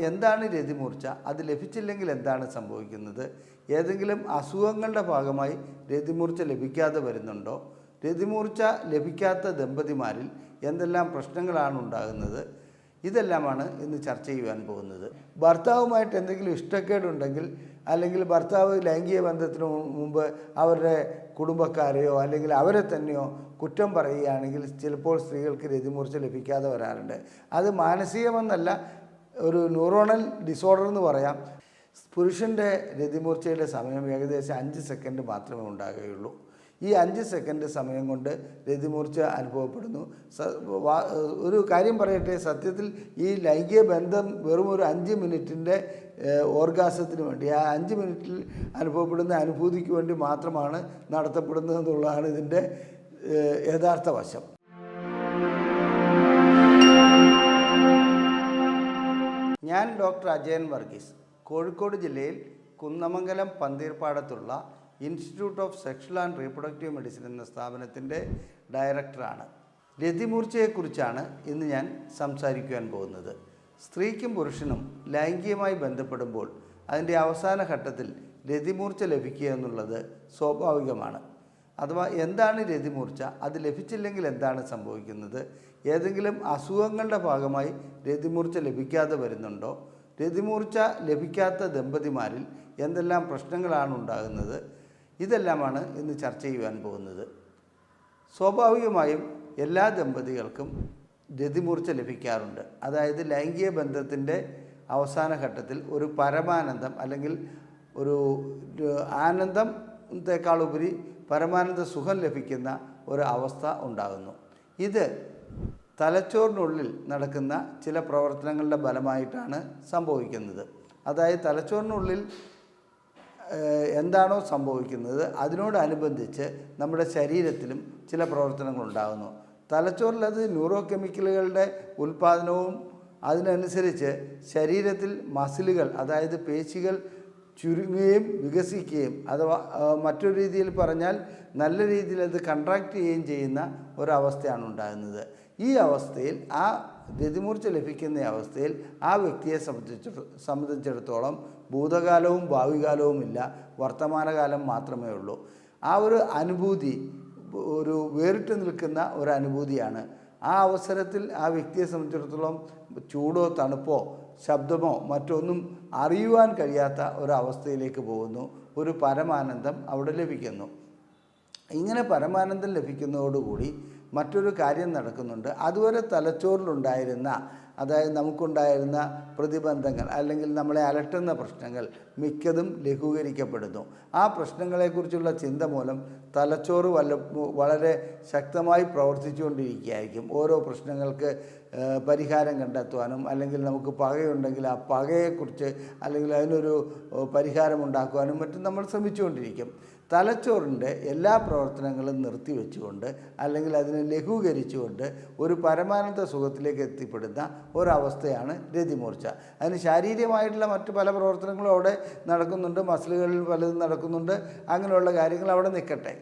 എന്താണ് രതിമൂർച്ച? അത് ലഭിച്ചില്ലെങ്കിൽ എന്താണ് സംഭവിക്കുന്നത്? ഏതെങ്കിലും അസുഖങ്ങളുടെ ഭാഗമായി രതിമൂർച്ച ലഭിക്കാതെ വരുന്നുണ്ടോ? രതിമൂർച്ച ലഭിക്കാത്ത ദമ്പതിമാരിൽ എന്തെല്ലാം പ്രശ്നങ്ങളാണ് ഉണ്ടാകുന്നത്? ഇതെല്ലാമാണ് ഇന്ന് ചർച്ച ചെയ്യുവാൻ പോകുന്നത്. ഭർത്താവുമായിട്ട് എന്തെങ്കിലും ഇഷ്ടക്കേടുണ്ടെങ്കിൽ അല്ലെങ്കിൽ ഭർത്താവ് ലൈംഗിക ബന്ധത്തിന് മുമ്പ് അവരുടെ കുടുംബക്കാരെയോ അല്ലെങ്കിൽ അവരെ തന്നെയോ കുറ്റം പറയുകയാണെങ്കിൽ ചിലപ്പോൾ സ്ത്രീകൾക്ക് രതിമൂർച്ച ലഭിക്കാതെ വരാറുണ്ട്. അത് മാനസികമെന്നല്ല ഒരു ന്യൂറോണൽ ഡിസോർഡർ എന്ന് പറയാം. പുരുഷന്റെ രതിമൂർച്ചയുടെ സമയം ഏകദേശം അഞ്ച് സെക്കൻഡ് മാത്രമേ ഉണ്ടാകുകയുള്ളൂ. ഈ അഞ്ച് സെക്കൻഡ് സമയം കൊണ്ട് രതിമൂർച്ച അനുഭവപ്പെടുന്നു. ഒരു കാര്യം പറയട്ടെ സത്യത്തിൽ ഈ ലൈംഗിക ബന്ധം വെറും ഒരു അഞ്ച് മിനിറ്റിന്റെ ഓർഗാസത്തിന് വേണ്ടി ആ അഞ്ച് മിനിറ്റിൽ അനുഭവപ്പെടുന്ന അനുഭൂതിക്ക് വേണ്ടി മാത്രമാണ് നടത്തപ്പെടുന്നത് എന്നുള്ളതാണ് ഇതിന്റെ യഥാർത്ഥ വശം. ഞാൻ ഡോക്ടർ അജയൻ വർഗീസ്. കോഴിക്കോട് ജില്ലയിൽ Kunnamangalam പന്തീർപ്പാടത്തുള്ള institute of sexual and reproductive medicine എന്ന സ്ഥാപനത്തിന്റെ ഡയറക്ടറാണ്. രതിമൂർച്ചയെക്കുറിച്ചാണ് ഇന്ന് ഞാൻ സംസാരിക്കുവാൻ പോകുന്നത്. സ്ത്രീക്കും പുരുഷനും ലൈംഗികമായി ബന്ധപ്പെടുമ്പോൾ അതിന്റെ അവസാന ഘട്ടത്തിൽ രതിമൂർച്ച ലഭിക്കുക എന്നുള്ളത് സ്വാഭാവികമാണ്. അഥവാ എന്താണ് രതിമൂർച്ച? അത് ലഭിച്ചില്ലെങ്കിൽ എന്താണ് സംഭവിക്കുന്നത്? ഏതെങ്കിലും അസുഖങ്ങളുടെ ഭാഗമായി രതിമൂർച്ച ലഭിക്കാതെ വരുന്നുണ്ടോ? രതിമൂർച്ച ലഭിക്കാത്ത ദമ്പതിമാരിൽ എന്തെല്ലാം പ്രശ്നങ്ങളാണ് ഉണ്ടാകുന്നത്? ഇതെല്ലാമാണ് ഇന്ന് ചർച്ച ചെയ്യുവാൻ പോകുന്നത്. സ്വാഭാവികമായും എല്ലാ ദമ്പതികൾക്കും രതിമൂർച്ച ലഭിക്കാറുണ്ട്. അതായത് ലൈംഗിക ബന്ധത്തിന്റെ അവസാന ഘട്ടത്തിൽ ഒരു പരമാനന്ദം അല്ലെങ്കിൽ ഒരു ആനന്ദത്തെക്കാളുപരി പരമാനന്ദ സുഖം ലഭിക്കുന്ന ഒരു അവസ്ഥ ഉണ്ടാകുന്നു. ഇത് തലച്ചോറിനുള്ളിൽ നടക്കുന്ന ചില പ്രവർത്തനങ്ങളുടെ ഫലമായിട്ടാണ് സംഭവിക്കുന്നത്. അതായത് തലച്ചോറിനുള്ളിൽ എന്താണോ സംഭവിക്കുന്നത് അതിനോടനുബന്ധിച്ച് നമ്മുടെ ശരീരത്തിലും ചില പ്രവർത്തനങ്ങളുണ്ടാകുന്നു തലച്ചോറിൽ അത് ന്യൂറോ കെമിക്കലുകളുടെ ഉൽപ്പാദനവും അതിനനുസരിച്ച് ശരീരത്തിൽ മസിലുകൾ അതായത് പേശികൾ ചുരുങ്ങുകയും വികസിക്കുകയും അഥവാ മറ്റൊരു രീതിയിൽ പറഞ്ഞാൽ നല്ല രീതിയിൽ അത് കൺട്രാക്ട് ചെയ്യുകയും ചെയ്യുന്ന ഒരവസ്ഥയാണ് ഉണ്ടാകുന്നത്. ഈ അവസ്ഥയിൽ ആ ഗതിമൂർച്ച ലഭിക്കുന്ന അവസ്ഥയിൽ ആ വ്യക്തിയെ സംബന്ധിച്ച് സംബന്ധിച്ചിടത്തോളം ഭൂതകാലവും ഭാവികാലവും ഇല്ല. വർത്തമാനകാലം മാത്രമേ ഉള്ളൂ. ആ ഒരു അനുഭൂതി ഒരു വേറിട്ട് നിൽക്കുന്ന ഒരു അനുഭൂതിയാണ്. ആ അവസരത്തിൽ ആ വ്യക്തിയെ സംബന്ധിച്ചിടത്തോളം ചൂടോ തണുപ്പോ ശബ്ദമോ മറ്റൊന്നും അറിയുവാൻ കഴിയാത്ത ഒരു അവസ്ഥയിലേക്ക് പോകുന്നു. ഒരു പരമാനന്ദം അവിടെ ലഭിക്കുന്നു. ഇങ്ങനെ പരമാനന്ദം ലഭിക്കുന്നതോടുകൂടി മറ്റൊരു കാര്യം നടക്കുന്നുണ്ട്. അതുവരെ തലച്ചോറിലുണ്ടായിരുന്ന അതായത് നമുക്കുണ്ടായിരുന്ന പ്രതിബന്ധങ്ങൾ അല്ലെങ്കിൽ നമ്മളെ അലട്ടുന്ന പ്രശ്നങ്ങൾ മിക്കതും ലഘൂകരിക്കപ്പെടുന്നു. ആ പ്രശ്നങ്ങളെക്കുറിച്ചുള്ള ചിന്ത മൂലം തലച്ചോറ് വല്ല വളരെ ശക്തമായി പ്രവർത്തിച്ചുകൊണ്ടിരിക്കുകയായിരിക്കും. ഓരോ പ്രശ്നങ്ങൾക്ക് പരിഹാരം കണ്ടെത്തുവാനും അല്ലെങ്കിൽ നമുക്ക് പകയുണ്ടെങ്കിൽ ആ പകയെക്കുറിച്ച് അല്ലെങ്കിൽ അതിനൊരു പരിഹാരം ഉണ്ടാക്കുവാനും മറ്റും നമ്മൾ ശ്രമിച്ചുകൊണ്ടിരിക്കും. തലച്ചോറിന്റെ എല്ലാ പ്രവർത്തനങ്ങളും നിർത്തിവെച്ചുകൊണ്ട് അല്ലെങ്കിൽ അതിനെ ലഘൂകരിച്ചുകൊണ്ട് ഒരു പരമാനന്ദ സുഖത്തിലേക്ക് എത്തിപ്പെടുന്ന ഒരവസ്ഥയാണ് രതിമൂർച്ച. അതിന് ശാരീരികമായിട്ടുള്ള മറ്റു പല പ്രവർത്തനങ്ങളും അവിടെ നടക്കുന്നുണ്ട് മസിലുകളിൽ പലതും നടക്കുന്നുണ്ട് അങ്ങനെയുള്ള കാര്യങ്ങൾ അവിടെ നിൽക്കട്ടെ.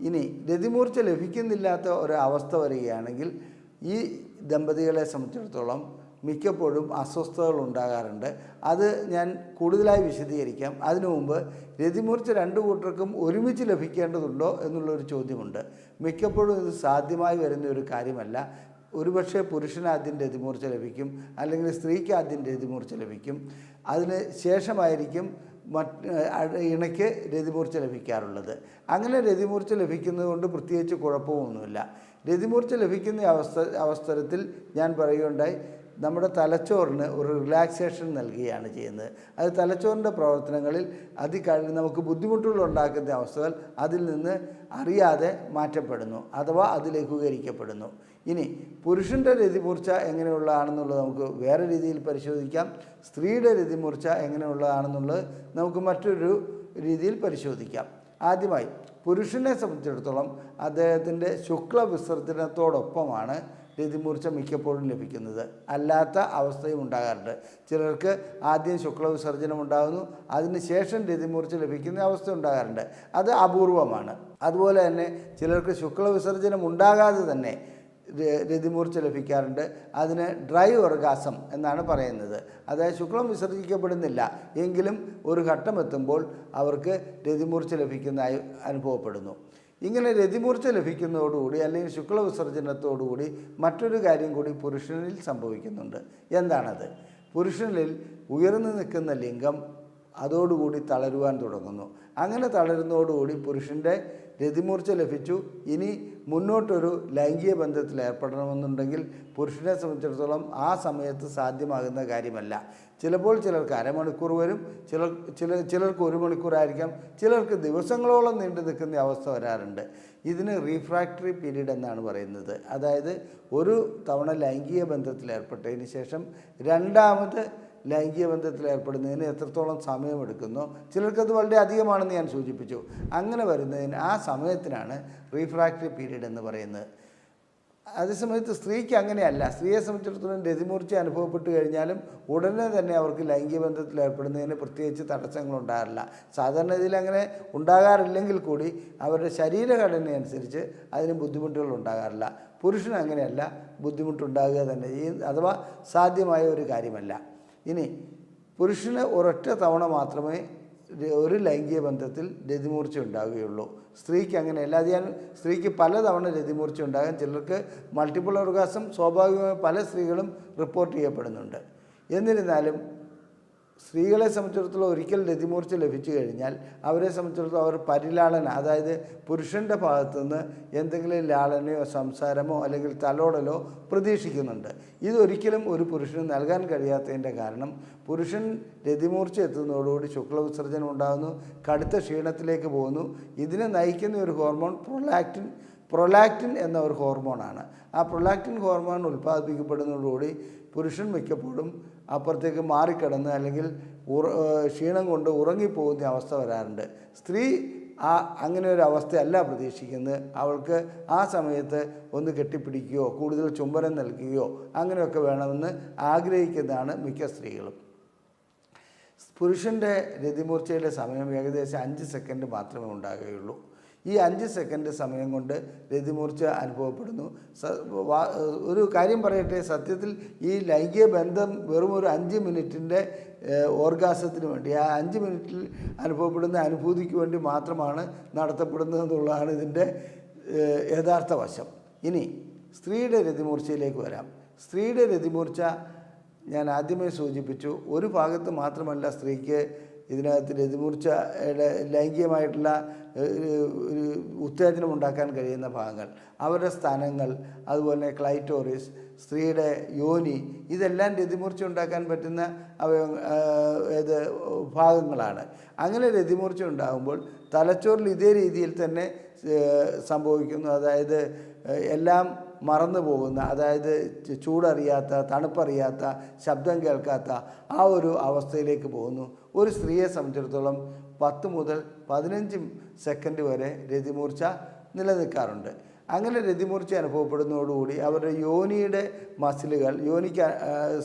ഇനി രതിമൂർച്ച ലഭിക്കുന്നില്ലാത്ത ഒരു അവസ്ഥ വരികയാണെങ്കിൽ ഈ ദമ്പതികളെ സംബന്ധിച്ചിടത്തോളം മിക്കപ്പോഴും അസ്വസ്ഥതകൾ ഉണ്ടാകാറുണ്ട് അത് ഞാൻ കൂടുതലായി വിശദീകരിക്കാം. അതിനു മുമ്പ് രതിമൂർച്ച രണ്ടു കൂട്ടർക്കും ഒരുമിച്ച് ലഭിക്കേണ്ടതുണ്ടോ എന്നുള്ളൊരു ചോദ്യമുണ്ട്. മിക്കപ്പോഴും ഇത് സാധ്യമായി വരുന്ന ഒരു കാര്യമല്ല. ഒരുപക്ഷെ പുരുഷന് ആദ്യം രതിമൂർച്ച ലഭിക്കും. അല്ലെങ്കിൽ സ്ത്രീക്ക് ആദ്യം രതിമൂർച്ച ലഭിക്കും. അതിന് ശേഷമായിരിക്കും മറ്റ് ഇണയ്ക്ക് രതിമൂർച്ച ലഭിക്കാറുള്ളത്. അങ്ങനെ രതിമൂർച്ച ലഭിക്കുന്നത് കൊണ്ട് പ്രത്യേകിച്ച് കുഴപ്പമൊന്നുമില്ല. രതിമൂർച്ച ലഭിക്കുന്ന അവസ്ഥ അവസരത്തിൽ ഞാൻ പറയുകയുണ്ടായി. നമ്മുടെ തലച്ചോറിന് ഒരു റിലാക്സേഷൻ നൽകുകയാണ് ചെയ്യുന്നത്. അത് തലച്ചോറിന്റെ പ്രവർത്തനങ്ങളിൽ അതികഴി നമുക്ക് ബുദ്ധിമുട്ടുകൾ ഉണ്ടാക്കുന്ന അവസ്ഥകൾ അതിൽ നിന്ന് അറിയാതെ മാറ്റപ്പെടുന്നു അഥവാ അത് ലഘൂകരിക്കപ്പെടുന്നു. ഇനി പുരുഷന്റെ രതിമൂർച്ച എങ്ങനെയുള്ളതാണെന്നുള്ളത് നമുക്ക് വേറെ രീതിയിൽ പരിശോധിക്കാം. സ്ത്രീയുടെ രതിമൂർച്ച എങ്ങനെയുള്ളതാണെന്നുള്ളത് നമുക്ക് മറ്റൊരു രീതിയിൽ പരിശോധിക്കാം. ആദ്യമായി പുരുഷനെ സംബന്ധിച്ചിടത്തോളം അദ്ദേഹത്തിന്റെ ശുക്ല വിസർജനത്തോടൊപ്പമാണ് രതിമൂർച്ച മിക്കപ്പോഴും ലഭിക്കുന്നത്. അല്ലാത്ത അവസ്ഥയും ഉണ്ടാകാറുണ്ട്. ചിലർക്ക് ആദ്യം ശുക്ല വിസർജനം ഉണ്ടാകുന്നു. അതിനുശേഷം രതിമൂർച്ച ലഭിക്കുന്ന അവസ്ഥ ഉണ്ടാകാറുണ്ട്. അത് അപൂർവമാണ്. അതുപോലെ തന്നെ ചിലർക്ക് ശുക്ല വിസർജനം ഉണ്ടാകാതെ തന്നെ രതിമൂർച്ച ലഭിക്കാറുണ്ട്. അതിന് ഡ്രൈ ഓർഗാസം എന്നാണ് പറയുന്നത്. അതായത് ശുക്ലം വിസർജിക്കപ്പെടുന്നില്ല. എങ്കിലും ഒരു ഘട്ടം എത്തുമ്പോൾ അവർക്ക് രതിമൂർച്ച ലഭിക്കുന്നതായി അനുഭവപ്പെടുന്നു. ഇങ്ങനെ രതിമൂർച്ച ലഭിക്കുന്നതോടുകൂടി അല്ലെങ്കിൽ ശുക്ല വിസർജനത്തോടുകൂടി മറ്റൊരു കാര്യം കൂടി പുരുഷനിൽ സംഭവിക്കുന്നുണ്ട്. എന്താണത്? പുരുഷനിൽ ഉയർന്നു നിൽക്കുന്ന ലിംഗം അതോടുകൂടി തളരുവാൻ തുടങ്ങുന്നു. അങ്ങനെ തളരുന്നതോടുകൂടി പുരുഷന്റെ രതിമൂർച്ച ലഭിച്ചു. ഇനി മുന്നോട്ടൊരു ലൈംഗിക ബന്ധത്തിൽ ഏർപ്പെടണമെന്നുണ്ടെങ്കിൽ പുരുഷനെ സംബന്ധിച്ചിടത്തോളം ആ സമയത്ത് സാധ്യമാകുന്ന കാര്യമല്ല. ചിലപ്പോൾ ചിലർക്ക് അരമണിക്കൂർ വരും ചിലർ ചില ചിലർക്ക് ഒരു മണിക്കൂറായിരിക്കാം ചിലർക്ക് ദിവസങ്ങളോളം നീണ്ടു നിൽക്കുന്ന അവസ്ഥ വരാറുണ്ട്. ഇതിന് റീഫ്രാക്ടറി പീരീഡ് എന്നാണ് പറയുന്നത്. അതായത് ഒരു തവണ ലൈംഗിക ബന്ധത്തിൽ ഏർപ്പെട്ടതിന് ശേഷം രണ്ടാമത് ലൈംഗിക ബന്ധത്തിൽ ഏർപ്പെടുന്നതിന് എത്രത്തോളം സമയമെടുക്കുന്നു? ചിലർക്കത് വളരെ അധികമാണെന്ന് ഞാൻ സൂചിപ്പിച്ചു. അങ്ങനെ വരുന്നതിന് ആ സമയത്തിനാണ് റീഫ്രാക്ടറി പീരീഡ് എന്ന് പറയുന്നത്. അതേസമയത്ത് സ്ത്രീക്ക് അങ്ങനെയല്ല. സ്ത്രീയെ സംബന്ധിച്ചിടത്തോളം രതിമൂർച്ച അനുഭവപ്പെട്ട് കഴിഞ്ഞാലും ഉടനെ തന്നെ അവർക്ക് ലൈംഗിക ബന്ധത്തിൽ ഏർപ്പെടുന്നതിന് പ്രത്യേകിച്ച് തടസ്സങ്ങൾ ഉണ്ടാകാറില്ല. സാധാരണ ഇതിൽ അങ്ങനെ ഉണ്ടാകാറില്ലെങ്കിൽ കൂടി അവരുടെ ശരീരഘടനയനുസരിച്ച് അതിന് ബുദ്ധിമുട്ടുകൾ ഉണ്ടാകാറില്ല. പുരുഷന് അങ്ങനെയല്ല. ബുദ്ധിമുട്ടുണ്ടാകുക തന്നെ ഈ അഥവാ സാധ്യമായ ഒരു കാര്യമല്ല. ഇനി പുരുഷന് ഒരൊറ്റ തവണ മാത്രമേ ഒരു ലൈംഗിക ബന്ധത്തിൽ രതിമൂർച്ച ഉണ്ടാവുകയുള്ളൂ. സ്ത്രീക്ക് അങ്ങനെയല്ല അത് ഞാൻ സ്ത്രീക്ക് പലതവണ രതിമൂർച്ച ഉണ്ടാകാൻ ചിലർക്ക് മൾട്ടിപ്പിൾ ഓർഗാസം സ്വാഭാവികമായി പല സ്ത്രീകളും റിപ്പോർട്ട് ചെയ്യപ്പെടുന്നുണ്ട്. എന്നിരുന്നാലും സ്ത്രീകളെ സംബന്ധിച്ചിടത്തോളം ഒരിക്കൽ രതിമൂർച്ച ലഭിച്ചു കഴിഞ്ഞാൽ അവരെ സംബന്ധിച്ചിടത്തോളം അവർ പരിലാളന അതായത് പുരുഷന്റെ ഭാഗത്തുനിന്ന് എന്തെങ്കിലും ലാളനയോ സംസാരമോ അല്ലെങ്കിൽ തലോടലോ പ്രതീക്ഷിക്കുന്നുണ്ട്. ഇതൊരിക്കലും ഒരു പുരുഷന് നൽകാൻ കഴിയാത്തതിന്റെ കാരണം പുരുഷൻ രതിമൂർച്ച എത്തുന്നതോടുകൂടി ശുക്ലവിസർജനം ഉണ്ടാകുന്നു കടുത്ത ക്ഷീണത്തിലേക്ക് പോകുന്നു. ഇതിനെ നയിക്കുന്ന ഒരു ഹോർമോൺ പ്രൊലാക്റ്റിൻ പ്രൊലാക്റ്റിൻ എന്ന ഒരു ഹോർമോണാണ്. ആ പ്രൊലാക്റ്റിൻ ഹോർമോൺ ഉൽപ്പാദിപ്പിക്കപ്പെടുന്നതോടുകൂടി പുരുഷൻ മിക്കപ്പോഴും അപ്പുറത്തേക്ക് മാറിക്കിടന്ന് അല്ലെങ്കിൽ ഉറ ക്ഷീണം കൊണ്ട് ഉറങ്ങിപ്പോകുന്ന അവസ്ഥ വരാറുണ്ട്. സ്ത്രീ ആ അങ്ങനെ ഒരു അവസ്ഥയല്ല പ്രതീക്ഷിക്കുന്നത്. അവൾക്ക് ആ സമയത്ത് ഒന്ന് കെട്ടിപ്പിടിക്കുകയോ കൂടുതൽ ചുംബനം നൽകുകയോ അങ്ങനെയൊക്കെ വേണമെന്ന് ആഗ്രഹിക്കുന്നതാണ് മിക്ക സ്ത്രീകളും. പുരുഷന്റെ രതിമൂർച്ചയുടെ സമയം ഏകദേശം അഞ്ച് സെക്കൻഡ് മാത്രമേ ഉണ്ടാകുകയുള്ളൂ. ഈ അഞ്ച് സെക്കൻഡ് സമയം കൊണ്ട് രതിമൂർച്ച അനുഭവപ്പെടുന്നു. ഒരു കാര്യം പറയട്ടെ സത്യത്തിൽ ഈ ലൈംഗിക ബന്ധം വെറും ഒരു അഞ്ച് മിനിറ്റിന്റെ ഓർഗാസത്തിന് വേണ്ടി ആ അഞ്ച് മിനിറ്റിൽ അനുഭവപ്പെടുന്ന അനുഭൂതിക്ക് വേണ്ടി മാത്രമാണ് നടത്തപ്പെടുന്നത് എന്നുള്ളതാണ് ഇതിന്റെ യഥാർത്ഥ വശം. ഇനി സ്ത്രീയുടെ രതിമൂർച്ചയിലേക്ക് വരാം. സ്ത്രീയുടെ രതിമൂർച്ച ഞാൻ ആദ്യമേ സൂചിപ്പിച്ചു. ഒരു ഭാഗത്ത് മാത്രമല്ല സ്ത്രീക്ക് ഇതിനകത്ത് രതിമൂർച്ചയുടെ ലൈംഗികമായിട്ടുള്ള ഒരു ഉത്തേജനം ഉണ്ടാക്കാൻ കഴിയുന്ന ഭാഗങ്ങൾ അവരുടെ സ്ഥാനങ്ങൾ അതുപോലെ ക്ലൈറ്റോറിസ് സ്ത്രീയുടെ യോനി ഇതെല്ലാം രതിമൂർച്ച ഉണ്ടാക്കാൻ പറ്റുന്ന അവയ ഏത് ഭാഗങ്ങളാണ്. അങ്ങനെ രതിമൂർച്ച ഉണ്ടാകുമ്പോൾ തലച്ചോറിൽ ഇതേ രീതിയിൽ തന്നെ സംഭവിക്കുന്നു. അതായത് എല്ലാം മറന്നു പോകുന്ന അതായത് ചൂടറിയാത്ത തണുപ്പറിയാത്ത ശബ്ദം കേൾക്കാത്ത ആ ഒരു അവസ്ഥയിലേക്ക് പോകുന്നു. ഒരു സ്ത്രീയെ സംബന്ധിച്ചിടത്തോളം പത്ത് മുതൽ പതിനഞ്ച് സെക്കൻഡ് വരെ രതിമൂർച്ച നിലനിൽക്കാറുണ്ട്. അങ്ങനെ രതിമൂർച്ച അനുഭവപ്പെടുന്നതോടുകൂടി അവരുടെ യോനിയുടെ മസിലുകൾ യോനിക്ക്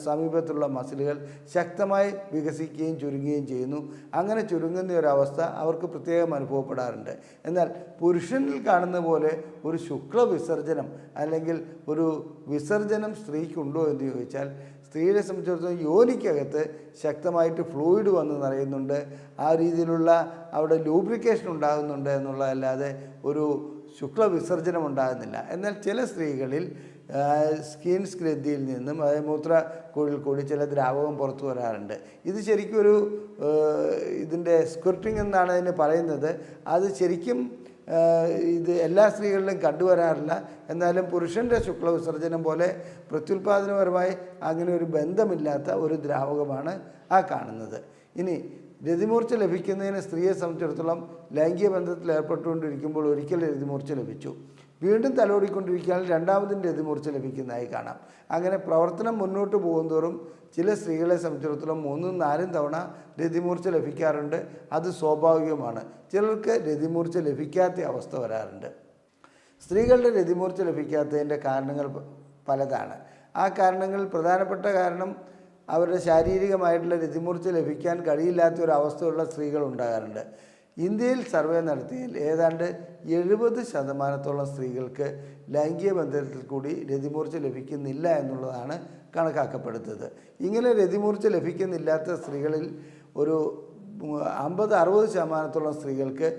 സമീപത്തുള്ള മസിലുകൾ ശക്തമായി വികസിക്കുകയും ചുരുങ്ങുകയും ചെയ്യുന്നു. അങ്ങനെ ചുരുങ്ങുന്ന ഒരവസ്ഥ അവർക്ക് പ്രത്യേകം അനുഭവപ്പെടാറുണ്ട്. എന്നാൽ പുരുഷനിൽ കാണുന്ന പോലെ ഒരു ശുക്ല വിസർജനം അല്ലെങ്കിൽ ഒരു വിസർജനം സ്ത്രീക്കുണ്ടോ എന്ന് ചോദിച്ചാൽ സ്ത്രീയെ സംബന്ധിച്ചിടത്തോളം യോനിക്കകത്ത് ശക്തമായിട്ട് ഫ്ലൂയിഡ് വന്ന് നിറയുന്നുണ്ട്. ആ രീതിയിലുള്ള അവിടെ ലൂബ്രിക്കേഷൻ ഉണ്ടാകുന്നുണ്ട് എന്നുള്ളതല്ലാതെ ഒരു ശുക്ല വിസർജനം ഉണ്ടാകുന്നില്ല എന്നാൽ ചില സ്ത്രീകളിൽ സ്കിൻ ഗ്രന്ഥിയിൽ നിന്നും അതായത് മൂത്ര കുഴിൽ കൂടി ചില ദ്രാവകം പുറത്തു വരാറുണ്ട്. ഇത് ശരിക്കും ഒരു ഇതിന്റെ സ്ക്വർട്ടിംഗ് എന്നാണ് അതിന് പറയുന്നത്. അത് ശരിക്കും ഇത് എല്ലാ സ്ത്രീകളിലും കണ്ടുവരാറില്ല. എന്നാലും പുരുഷന്റെ ശുക്ല വിസർജനം പോലെ പ്രത്യുൽപാദനപരമായി അങ്ങനെ ഒരു ബന്ധമില്ലാത്ത ഒരു ദ്രാവകമാണ് ആ കാണുന്നത്. ഇനി രതിമൂർച്ച ലഭിക്കുന്നതിന് സ്ത്രീയെ സംബന്ധിച്ചിടത്തോളം ലൈംഗിക ബന്ധത്തിൽ ഏർപ്പെട്ടുകൊണ്ടിരിക്കുമ്പോൾ ഒരിക്കൽ രതിമൂർച്ച ലഭിച്ചു. വീണ്ടും തലോടിക്കൊണ്ടിരിക്കാൻ രണ്ടാമതും രതിമൂർച്ച ലഭിക്കുന്നതായി കാണാം. അങ്ങനെ പ്രവർത്തനം മുന്നോട്ട് പോകുന്തോറും ചില സ്ത്രീകളെ സംബന്ധിച്ചിടത്തോളം മൂന്നും നാലും തവണ രതിമൂർച്ച ലഭിക്കാറുണ്ട്. അത് സ്വാഭാവികമാണ്. ചിലർക്ക് രതിമൂർച്ച ലഭിക്കാത്ത അവസ്ഥ വരാറുണ്ട്. സ്ത്രീകളുടെ രതിമൂർച്ച ലഭിക്കാത്തതിന്റെ കാരണങ്ങൾ പലതാണ്. ആ കാരണങ്ങളിൽ പ്രധാനപ്പെട്ട കാരണം അവരുടെ ശാരീരികമായിട്ടുള്ള രതിമൂർച്ച ലഭിക്കാൻ കഴിയില്ലാത്ത ഒരു അവസ്ഥയുള്ള സ്ത്രീകൾ ഉണ്ടാകാറുണ്ട്. ഇന്ത്യയിൽ സർവേ നടത്തിയതിൽ ഏതാണ്ട് എഴുപത് ശതമാനത്തോളം സ്ത്രീകൾക്ക് ലൈംഗിക ബന്ധത്തിൽ കൂടി രതിമൂർച്ച ലഭിക്കുന്നില്ല എന്നുള്ളതാണ് കണക്കാക്കപ്പെടുന്നത്. ഇങ്ങനെ രതിമൂർച്ച ലഭിക്കുന്നില്ലാത്ത സ്ത്രീകളിൽ ഒരു അമ്പത് അറുപത് ശതമാനത്തോളം സ്ത്രീകൾക്ക്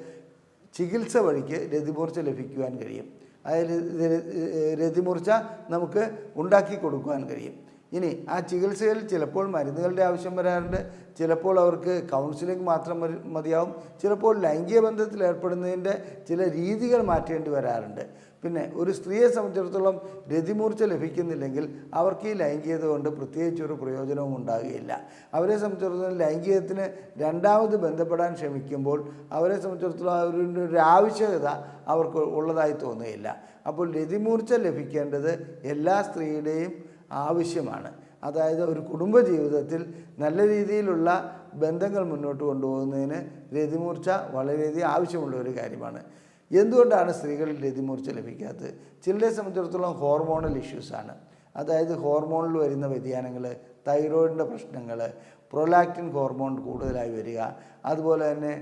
ചികിത്സ വഴിക്ക് രതിമൂർച്ച ലഭിക്കുവാൻ കഴിയും. അതായത് രതിമൂർച്ച നമുക്ക് ഉണ്ടാക്കി കൊടുക്കുവാൻ കഴിയും. ഇനി ആ ചികിത്സയിൽ ചിലപ്പോൾ മരുന്നുകളുടെ ആവശ്യം വരാറുണ്ട്. ചിലപ്പോൾ അവർക്ക് കൗൺസിലിംഗ് മാത്രം മതി- മതിയാവും. ചിലപ്പോൾ ലൈംഗിക ബന്ധത്തിൽ ഏർപ്പെടുന്നതിന്റെ ചില രീതികൾ മാറ്റേണ്ടി വരാറുണ്ട്. പിന്നെ ഒരു സ്ത്രീയെ സംബന്ധിച്ചിടത്തോളം രതിമൂർച്ച ലഭിക്കുന്നില്ലെങ്കിൽ അവർക്ക് ഈ ലൈംഗികത കൊണ്ട് പ്രത്യേകിച്ചൊരു പ്രയോജനവും ഉണ്ടാകുകയില്ല. അവരെ സംബന്ധിച്ചിടത്തോളം ലൈംഗികത്തിന് രണ്ടാമത് ബന്ധപ്പെടാൻ ശ്രമിക്കുമ്പോൾ അവരെ സംബന്ധിച്ചിടത്തോളം ഒരു ആവശ്യകത അവർക്ക് ഉള്ളതായി തോന്നുകയില്ല. അപ്പോൾ രതിമൂർച്ച ലഭിക്കേണ്ടത് എല്ലാ സ്ത്രീയുടെയും ആവശ്യമാണ്. അതായത് ഒരു കുടുംബ ജീവിതത്തിൽ നല്ല രീതിയിലുള്ള ബന്ധങ്ങൾ മുന്നോട്ട് കൊണ്ടുപോകുന്നതിന് രതിമൂർച്ച വളരെയധികം ആവശ്യമുള്ള ഒരു കാര്യമാണ്. എന്തുകൊണ്ടാണ് സ്ത്രീകളിൽ രതിമൂർച്ച ലഭിക്കാത്തത്? ചിലരെ സംബന്ധിച്ചിടത്തോളം ഹോർമോണൽ ഇഷ്യൂസാണ് അതായത് ഹോർമോണിൽ വരുന്ന വ്യതിയാനങ്ങൾ തൈറോയിഡിന്റെ പ്രശ്നങ്ങൾ പ്രൊലാക്റ്റിൻ ഹോർമോൺ കൂടുതലായി വരിക അതുപോലെ തന്നെ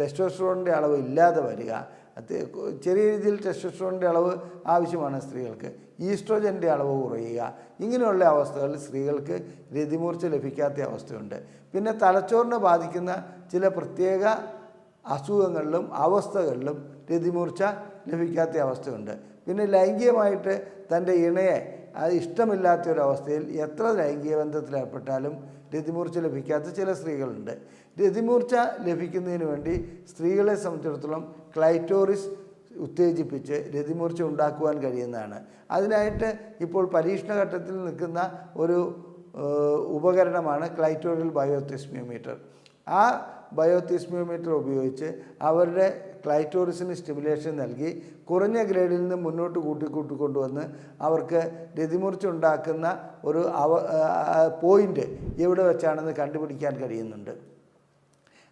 ടെസ്റ്റോസ്ട്രോണിന്റെ അളവ് ഇല്ലാതെ വരിക ചെറിയ രീതിയിൽ ടെസ്റ്റോസ്ട്രോണിന്റെ അളവ് ആവശ്യമാണ് സ്ത്രീകൾക്ക്. ഈസ്ട്രോജന്റെ അളവ് കുറയുക. ഇങ്ങനെയുള്ള അവസ്ഥകളിൽ സ്ത്രീകൾക്ക് രതിമൂർച്ച ലഭിക്കാത്ത അവസ്ഥയുണ്ട്. പിന്നെ തലച്ചോറിനെ ബാധിക്കുന്ന ചില പ്രത്യേക അസുഖങ്ങളിലും അവസ്ഥകളിലും രതിമൂർച്ച ലഭിക്കാത്ത അവസ്ഥയുണ്ട്. പിന്നെ ലൈംഗികമായിട്ട് തന്റെ ഇണയെ അത് ഇഷ്ടമില്ലാത്ത ഒരു അവസ്ഥയിൽ എത്ര ലൈംഗിക ബന്ധത്തിലേർപ്പെട്ടാലും രതിമൂർച്ച ലഭിക്കാത്ത ചില സ്ത്രീകളുണ്ട്. രതിമൂർച്ച ലഭിക്കുന്നതിന് വേണ്ടി സ്ത്രീകളെ സംബന്ധിച്ചിടത്തോളം ക്ലൈറ്റോറിസ് ഉത്തേജിപ്പിച്ച് രതിമൂർച്ച ഉണ്ടാക്കുവാൻ കഴിയുന്നതാണ്. അതിനായിട്ട് ഇപ്പോൾ പരീക്ഷണഘട്ടത്തിൽ നിൽക്കുന്ന ഒരു ഉപകരണമാണ് ക്ലൈറ്റോറിയൽ ബയോത്തിസ്മിയോമീറ്റർ ആ ബയോത്തിസ്മിയോമീറ്റർ ഉപയോഗിച്ച് അവരുടെ ക്ലൈറ്റോറിസിന് സ്റ്റിമുലേഷൻ നൽകി കുറഞ്ഞ ഗ്രേഡിൽ നിന്ന് മുന്നോട്ട് കൂട്ടി കൂട്ടി കൊണ്ടുവന്ന് അവർക്ക് രതിമൂർച്ച ഉണ്ടാക്കുന്ന ഒരു അവ പോയിന്റ് എവിടെ വെച്ചാണെന്ന് കണ്ടുപിടിക്കാൻ കഴിയുന്നുണ്ട്.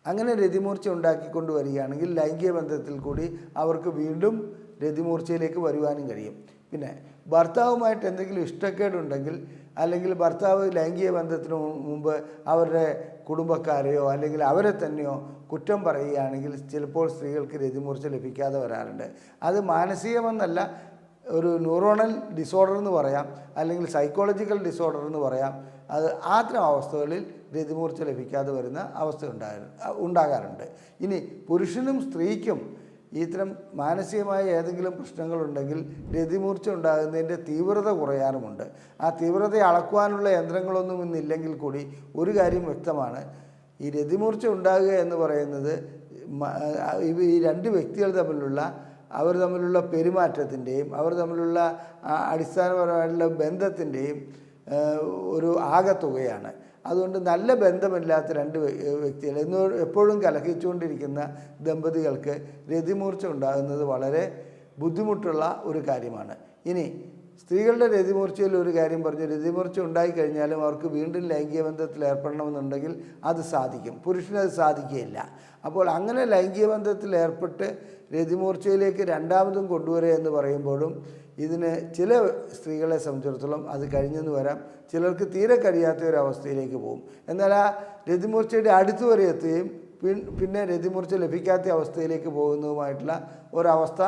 അങ്ങനെ രതിമൂർച്ച ഉണ്ടാക്കിക്കൊണ്ട് വരികയാണെങ്കിൽ ലൈംഗിക ബന്ധത്തിൽ കൂടി അവർക്ക് വീണ്ടും രതിമൂർച്ചയിലേക്ക് വരുവാനും കഴിയും. പിന്നെ ഭർത്താവുമായിട്ട് എന്തെങ്കിലും ഇഷ്ടക്കേടുണ്ടെങ്കിൽ അല്ലെങ്കിൽ ഭർത്താവ് ലൈംഗിക ബന്ധത്തിന് മുമ്പ് അവരുടെ കുടുംബക്കാരെയോ അല്ലെങ്കിൽ അവരെ തന്നെയോ കുറ്റം പറയുകയാണെങ്കിൽ ചിലപ്പോൾ സ്ത്രീകൾക്ക് രതിമൂർച്ച ലഭിക്കാതെ വരാറുണ്ട്. അത് മാനസികമെന്നല്ല ഒരു ന്യൂറോണൽ ഡിസോർഡർ എന്ന് പറയാം അല്ലെങ്കിൽ സൈക്കോളജിക്കൽ ഡിസോർഡർ എന്ന് പറയാം അത് അത്തരം അവസ്ഥകളിൽ രതിമൂർച്ച ലഭിക്കാതെ വരുന്ന അവസ്ഥ ഉണ്ടായ ഉണ്ടാകാറുണ്ട്. ഇനി പുരുഷനും സ്ത്രീക്കും ഇത്തരം മാനസികമായ ഏതെങ്കിലും പ്രശ്നങ്ങളുണ്ടെങ്കിൽ രതിമൂർച്ച ഉണ്ടാകുന്നതിന്റെ തീവ്രത കുറയാറുമുണ്ട്. ആ തീവ്രത അളക്കുവാനുള്ള യന്ത്രങ്ങളൊന്നും ഇന്നില്ലെങ്കിൽ കൂടി ഒരു കാര്യം വ്യക്തമാണ്. ഈ രതിമൂർച്ച ഉണ്ടാകുക എന്ന് പറയുന്നത് ഈ രണ്ട് വ്യക്തികൾ തമ്മിലുള്ള അവർ തമ്മിലുള്ള പെരുമാറ്റത്തിന്റെയും അവർ തമ്മിലുള്ള അടിസ്ഥാനപരമായിട്ടുള്ള ബന്ധത്തിന്റെയും ഒരു ആകത്തുകയാണ്. അതുകൊണ്ട് നല്ല ബന്ധമില്ലാത്ത രണ്ട് വ്യ- വ്യക്തികൾ എന്ന് എപ്പോഴും കലഹിച്ചുകൊണ്ടിരിക്കുന്ന ദമ്പതികൾക്ക് രതിമൂർച്ച ഉണ്ടാകുന്നത് വളരെ ബുദ്ധിമുട്ടുള്ള ഒരു കാര്യമാണ്. ഇനി സ്ത്രീകളുടെ രതിമൂർച്ചയിൽ ഒരു കാര്യം പറഞ്ഞു രതിമൂർച്ച ഉണ്ടായിക്കഴിഞ്ഞാലും അവർക്ക് വീണ്ടും ലൈംഗിക ബന്ധത്തിൽ ഏർപ്പെടണമെന്നുണ്ടെങ്കിൽ അത് സാധിക്കും. പുരുഷനത് സാധിക്കുകയില്ല. അപ്പോൾ അങ്ങനെ ലൈംഗിക ബന്ധത്തിൽ ഏർപ്പെട്ട് രതിമൂർച്ചയിലേക്ക് രണ്ടാമതും കൊണ്ടുവരിക എന്ന് പറയുമ്പോഴും ഇതിന് ചില സ്ത്രീകളെ സംബന്ധിച്ചിടത്തോളം അത് കഴിഞ്ഞെന്ന് വരാം. ചിലർക്ക് തീരെ കഴിയാത്ത ഒരു അവസ്ഥയിലേക്ക് പോകും. എന്നാൽ ആ രതിമൂർച്ചയുടെ അടുത്ത് വരെ എത്തുകയും പിന്നെ രതിമൂർച്ച ലഭിക്കാത്ത അവസ്ഥയിലേക്ക് പോകുന്നതുമായിട്ടുള്ള ഒരവസ്ഥ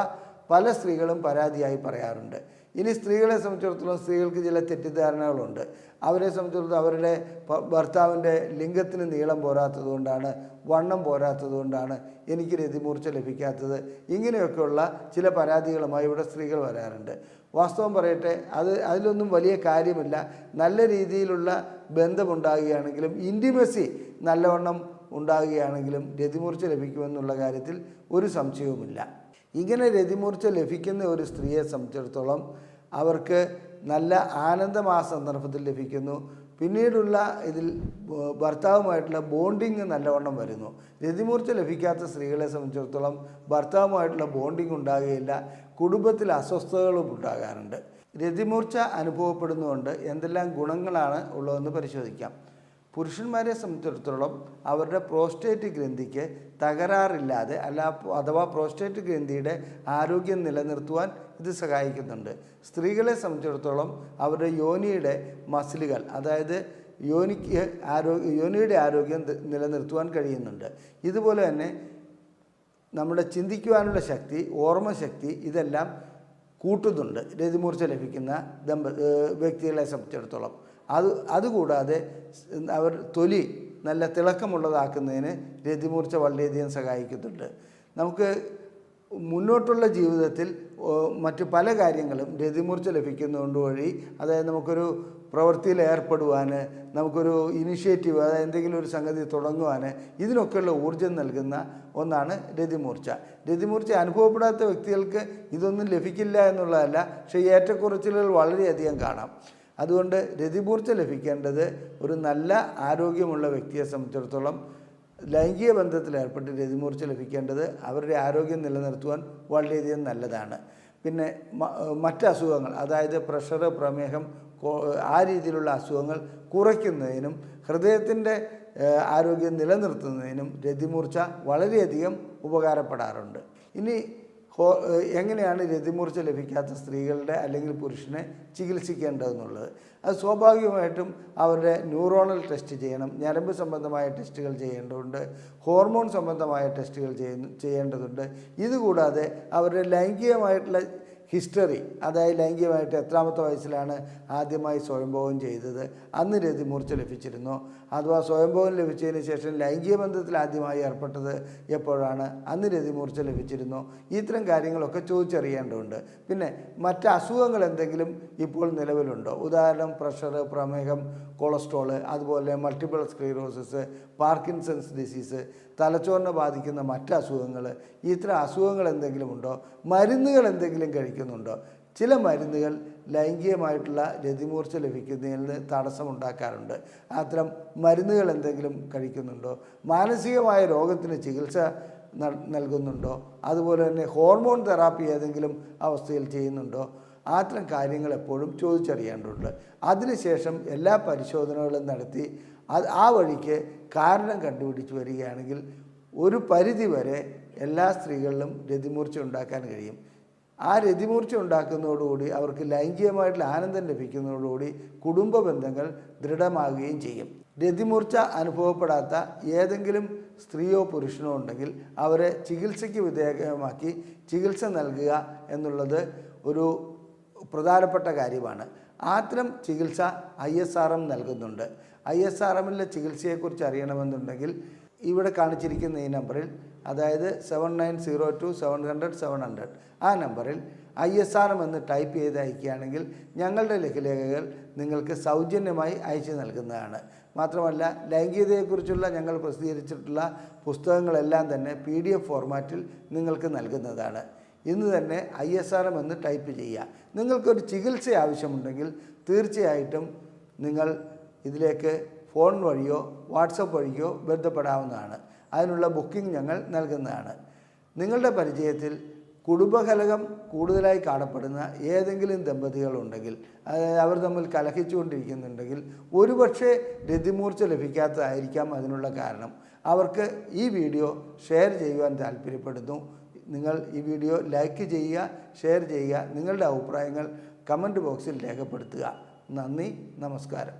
പല സ്ത്രീകളും പരാതിയായി പറയാറുണ്ട്. ഇനി സ്ത്രീകളെ സംബന്ധിച്ചിടത്തോളം സ്ത്രീകൾക്ക് ചില തെറ്റിദ്ധാരണകളുണ്ട്. അവരെ സംബന്ധിച്ചിടത്തോളം അവരുടെ ഭർത്താവിന്റെ ലിംഗത്തിന് നീളം പോരാത്തത് കൊണ്ടാണ് വണ്ണം പോരാത്തത് കൊണ്ടാണ് എനിക്ക് രതിമൂർച്ച ലഭിക്കാത്തത്. ഇങ്ങനെയൊക്കെയുള്ള ചില പരാതികളുമായി ഇവിടെ സ്ത്രീകൾ വരാറുണ്ട്. വാസ്തവം പറയട്ടെ അത് അതിലൊന്നും വലിയ കാര്യമില്ല. നല്ല രീതിയിലുള്ള ബന്ധമുണ്ടാകുകയാണെങ്കിലും ഇന്റിമസി നല്ലവണ്ണം ഉണ്ടാകുകയാണെങ്കിലും രതിമൂർച്ച ലഭിക്കുമെന്നുള്ള കാര്യത്തിൽ ഒരു സംശയവുമില്ല. ഇങ്ങനെ രതിമൂർച്ച ലഭിക്കുന്ന ഒരു സ്ത്രീയെ സംബന്ധിച്ചിടത്തോളം അവർക്ക് നല്ല ആനന്ദം ആ സന്ദർഭത്തിൽ ലഭിക്കുന്നു. പിന്നീടുള്ള ഇതിൽ ഭർത്താവുമായിട്ടുള്ള ബോണ്ടിങ് നല്ലവണ്ണം വരുന്നു. രതിമൂർച്ച ലഭിക്കാത്ത സ്ത്രീകളെ സംബന്ധിച്ചിടത്തോളം ഭർത്താവുമായിട്ടുള്ള ബോണ്ടിങ് ഉണ്ടാകുകയില്ല. കുടുംബത്തിൽ അസ്വസ്ഥതകളും ഉണ്ടാകാറുണ്ട്. രതിമൂർച്ച അനുഭവപ്പെടുന്നതുകൊണ്ട് എന്തെല്ലാം ഗുണങ്ങളാണ് ഉള്ളതെന്ന് പരിശോധിക്കാം. പുരുഷന്മാരെ സംബന്ധിച്ചിടത്തോളം അവരുടെ പ്രോസ്റ്റേറ്റ് ഗ്രന്ഥിക്ക് തകരാറില്ലാതെ അല്ല അഥവാ പ്രോസ്റ്റേറ്റ് ഗ്രന്ഥിയുടെ ആരോഗ്യം നിലനിർത്തുവാൻ ഇത് സഹായിക്കുന്നുണ്ട്. സ്ത്രീകളെ സംബന്ധിച്ചിടത്തോളം അവരുടെ യോനിയുടെ മസിലുകൾ അതായത് യോനിക്ക് ആരോഗ്യ യോനിയുടെ ആരോഗ്യം നിലനിർത്തുവാൻ കഴിയുന്നുണ്ട്. ഇതുപോലെ തന്നെ നമ്മുടെ ചിന്തിക്കുവാനുള്ള ശക്തി ഓർമ്മശക്തി ഇതെല്ലാം കൂട്ടുന്നുണ്ട്. രതിമൂർച്ച ലഭിക്കുന്ന ദമ്പ വ്യക്തികളെ സംബന്ധിച്ചിടത്തോളം. അത് അതുകൂടാതെ അവർ തൊലി നല്ല തിളക്കമുള്ളതാക്കുന്നതിന് രതിമൂർച്ച വളരെയധികം സഹായിക്കുന്നുണ്ട്. നമുക്ക് മുന്നോട്ടുള്ള ജീവിതത്തിൽ മറ്റു പല കാര്യങ്ങളും രതിമൂർച്ച ലഭിക്കുന്നതുകൊണ്ട് വഴി അതായത് നമുക്കൊരു പ്രവൃത്തിയിൽ ഏർപ്പെടുവാൻ നമുക്കൊരു ഇനിഷ്യേറ്റീവ് അതായത് എന്തെങ്കിലും ഒരു സംഗതി തുടങ്ങുവാൻ ഇതിനൊക്കെയുള്ള ഊർജം നൽകുന്ന ഒന്നാണ് രതിമൂർച്ച. രതിമൂർച്ച അനുഭവപ്പെടാത്ത വ്യക്തികൾക്ക് ഇതൊന്നും ലഭിക്കില്ല എന്നുള്ളതല്ല പക്ഷേ ഏറ്റക്കുറച്ചിലുകൾ വളരെയധികം കാണാം. അതുകൊണ്ട് രതിപൂർച്ച ലഭിക്കേണ്ടത് ഒരു നല്ല ആരോഗ്യമുള്ള വ്യക്തിയെ സംബന്ധിച്ചിടത്തോളം ലൈംഗിക ബന്ധത്തിൽ ഏർപ്പെട്ട് രതിമൂർച്ച ലഭിക്കേണ്ടത് അവരുടെ ആരോഗ്യം നിലനിർത്തുവാൻ വളരെയധികം നല്ലതാണ്. പിന്നെ മറ്റ് അസുഖങ്ങൾ അതായത് പ്രഷർ പ്രമേഹം ആ രീതിയിലുള്ള അസുഖങ്ങൾ കുറയ്ക്കുന്നതിനും ഹൃദയത്തിന്റെ ആരോഗ്യം നിലനിർത്തുന്നതിനും രതിമൂർച്ച വളരെയധികം ഉപകാരപ്പെടാറുണ്ട്. ഇനി ഹോ എങ്ങനെയാണ് രതിമൂർച്ച ലഭിക്കാത്ത സ്ത്രീകളുടെ അല്ലെങ്കിൽ പുരുഷനെ ചികിത്സിക്കേണ്ടതെന്നുള്ളത്? അത് സ്വാഭാവികമായിട്ടും അവരുടെ ന്യൂറോണൽ ടെസ്റ്റ് ചെയ്യണം ഞരമ്പ് സംബന്ധമായ ടെസ്റ്റുകൾ ചെയ്യേണ്ടതുണ്ട് ഹോർമോൺ സംബന്ധമായ ടെസ്റ്റുകൾ ചെയ്യേണ്ടതുണ്ട്. ഇതുകൂടാതെ അവരുടെ ലൈംഗികമായിട്ടുള്ള ഹിസ്റ്ററി അതായത് ലൈംഗികമായിട്ട് എത്രാമത്തെ വയസ്സിലാണ് ആദ്യമായി സ്വയംഭോഗം ചെയ്തത്. അന്ന് രതി രതിമൂർച്ച ലഭിച്ചിരുന്നു. അഥവാ സ്വയംഭോഗം ലഭിച്ചതിന് ശേഷം ലൈംഗിക ബന്ധത്തിൽ ആദ്യമായി ഏർപ്പെട്ടത് എപ്പോഴാണ്? അന്ന് രതി രതിമൂർച്ച ലഭിച്ചിരുന്നു. ഇത്തരം കാര്യങ്ങളൊക്കെ ചോദിച്ചറിയേണ്ടതുണ്ട്. പിന്നെ മറ്റ് അസുഖങ്ങൾ എന്തെങ്കിലും ഇപ്പോൾ നിലവിലുണ്ടോ? ഉദാഹരണം പ്രഷർ പ്രമേഹം കൊളസ്ട്രോൾ അതുപോലെ മൾട്ടിപ്പിൾ സ്ക്ലീറോസിസ് പാർക്കിൻസൺസ് ഡിസീസ് തലച്ചോറിനെ ബാധിക്കുന്ന മറ്റ് അസുഖങ്ങൾ ഇത്തരം അസുഖങ്ങൾ എന്തെങ്കിലും ഉണ്ടോ? മരുന്നുകൾ എന്തെങ്കിലും കഴിക്കുന്നുണ്ടോ? ചില മരുന്നുകൾ ലൈംഗികമായിട്ടുള്ള രതിമൂർച്ച ലഭിക്കുന്നതിന് തടസ്സമുണ്ടാക്കാറുണ്ട് അത്തരം മരുന്നുകൾ എന്തെങ്കിലും കഴിക്കുന്നുണ്ടോ? മാനസികമായ രോഗത്തിന് ചികിത്സ നൽ- നൽകുന്നുണ്ടോ? അതുപോലെ തന്നെ ഹോർമോൺ തെറാപ്പി ഏതെങ്കിലും അവസ്ഥയിൽ ചെയ്യുന്നുണ്ടോ? അത്തരം കാര്യങ്ങൾ എപ്പോഴും ചോദിച്ചറിയേണ്ടതുണ്ട്. അതിനുശേഷം എല്ലാ പരിശോധനകളും നടത്തി അത് ആ വഴിക്ക് കാരണം കണ്ടുപിടിച്ച് വരികയാണെങ്കിൽ ഒരു പരിധി വരെ എല്ലാ സ്ത്രീകളിലും രതിമൂർച്ച ഉണ്ടാക്കാൻ കഴിയും. ആ രതിമൂർച്ച ഉണ്ടാക്കുന്നതോടുകൂടി അവർക്ക് ലൈംഗികമായിട്ടുള്ള ആനന്ദം ലഭിക്കുന്നതോടുകൂടി കുടുംബ ബന്ധങ്ങൾ ദൃഢമാകുകയും ചെയ്യും. രതിമൂർച്ച അനുഭവപ്പെടാത്ത ഏതെങ്കിലും സ്ത്രീയോ പുരുഷനോ ഉണ്ടെങ്കിൽ അവരെ ചികിത്സയ്ക്ക് വിധേയമാക്കി ചികിത്സ നൽകുക എന്നുള്ളത് ഒരു പ്രധാനപ്പെട്ട കാര്യമാണ്. അത്തരം ചികിത്സ ഐ എസ് ആർ എം നൽകുന്നുണ്ട്. ഐ എസ് ആർ എമ്മിലെ ചികിത്സയെക്കുറിച്ച് അറിയണമെന്നുണ്ടെങ്കിൽ ഇവിടെ കാണിച്ചിരിക്കുന്ന ഈ നമ്പറിൽ അതായത് seven nine zero two seven hundred seven hundred ആ നമ്പറിൽ ഐ എസ് ആർ എം എന്ന് ടൈപ്പ് ചെയ്ത് അയക്കുകയാണെങ്കിൽ ഞങ്ങളുടെ ലഘുലേഖകൾ നിങ്ങൾക്ക് സൗജന്യമായി അയച്ചു നൽകുന്നതാണ്. മാത്രമല്ല ലൈംഗികതയെക്കുറിച്ചുള്ള ഞങ്ങൾ പ്രസിദ്ധീകരിച്ചിട്ടുള്ള പുസ്തകങ്ങളെല്ലാം തന്നെ പി ഡി എഫ് ഫോർമാറ്റിൽ നിങ്ങൾക്ക് നൽകുന്നതാണ്. ഇന്ന് തന്നെ ഐ എസ് ആർ എം എന്ന് ടൈപ്പ് ചെയ്യുക. നിങ്ങൾക്കൊരു ചികിത്സ ആവശ്യമുണ്ടെങ്കിൽ തീർച്ചയായിട്ടും നിങ്ങൾ ഇതിലേക്ക് ഫോൺ വഴിയോ വാട്സപ്പ് വഴിയോ ബന്ധപ്പെടാവുന്നതാണ്. അതിനുള്ള ബുക്കിംഗ് ഞങ്ങൾ നൽകുന്നതാണ്. നിങ്ങളുടെ പരിചയത്തിൽ കുടുംബകലകം കൂടുതലായി കാണപ്പെടുന്ന ഏതെങ്കിലും ദമ്പതികളുണ്ടെങ്കിൽ അതായത് അവർ തമ്മിൽ കലഹിച്ചുകൊണ്ടിരിക്കുന്നുണ്ടെങ്കിൽ ഒരുപക്ഷെ രതിമൂർച്ച ലഭിക്കാത്തതായിരിക്കാം അതിനുള്ള കാരണം. അവർക്ക് ഈ വീഡിയോ ഷെയർ ചെയ്യുവാൻ താല്പര്യപ്പെടുന്നു നിങ്ങൾ ഈ വീഡിയോ ലൈക്ക് ചെയ്യുക ഷെയർ ചെയ്യുക നിങ്ങളുടെ അഭിപ്രായങ്ങൾ കമന്റ് ബോക്സിൽ രേഖപ്പെടുത്തുക. നന്ദി നമസ്കാരം.